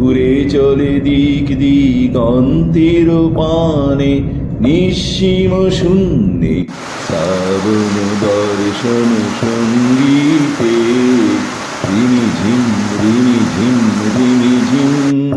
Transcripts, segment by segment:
উড়ে চলে দিক দিক দিগন্তের পানে, নিঃসীম শূন্যে শ্রাবণ দর্শন সঙ্গীতে। রিমি ঝিম রিমি ঝিম রিমি ঝিম।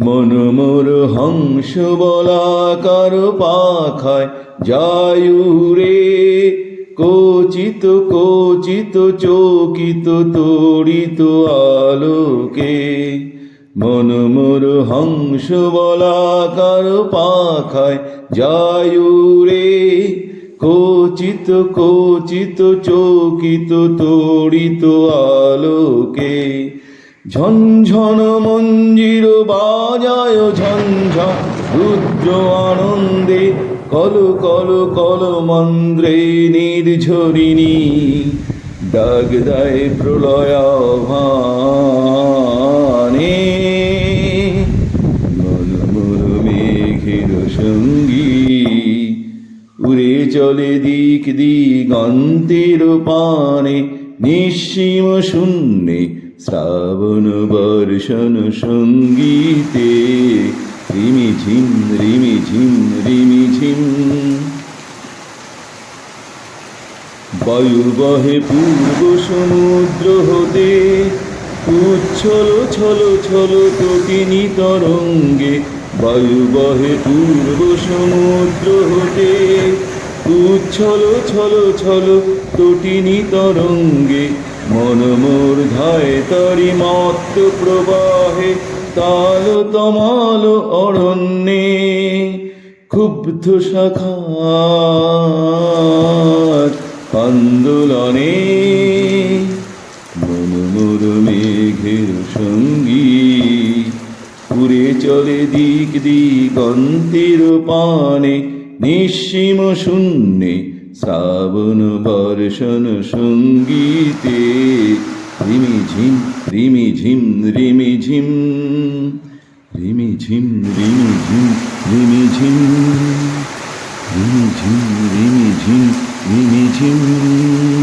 মনমোর হংস বলাকার পাখায় যায়ুরে কোচিত কোচিত, চকিত, তড়িত আলোকে। মনমোর হংস বলাকার পাখায় যায়ুরে কোচিত কোচিত, চকিত, তড়িত আলোকে। ঝনঝন মঞ্জির বাজায় ঝনঝন রুদ্র আনন্দে কল কল কল মন্দ্রে নির্ঝরিণী ডাক দায় প্রলয় মেঘের উড়ে চলে দিক দিগন্তের পানে। নিঃসীম শূন্যে শ্রাবণ বর্ষণ সঙ্গীতে রিমি ঝিম রিমি ঝিম রিমি ঝিম। বায়ু বহে পূর্ব সমুদ্র হতে উচ্ছল, ছল ছল তটিনী তরঙ্গে বায়ু বহে পূর্ব সমুদ্র হতে উচ্ছল, ছল ছল তটিনী তরঙ্গে মনমোর ধায় তারি মত্ত প্রবাহে তাল তমাল অরণ্যে ক্ষুব্ধ শাখার আন্দোলনে। মনমোর মেঘের সঙ্গী উড়ে চলে দিক দিগন্তের পানে, নিঃসীম শূন্যে শ্রাবণ বর্ষণ সঙ্গীতে রিমি ঝিম রিমি ঝিম রিমি ঝিম রিমি ঝিম রিমি ঝিম রিমি ঝিম রিমি ঝিম রিমি ঝিম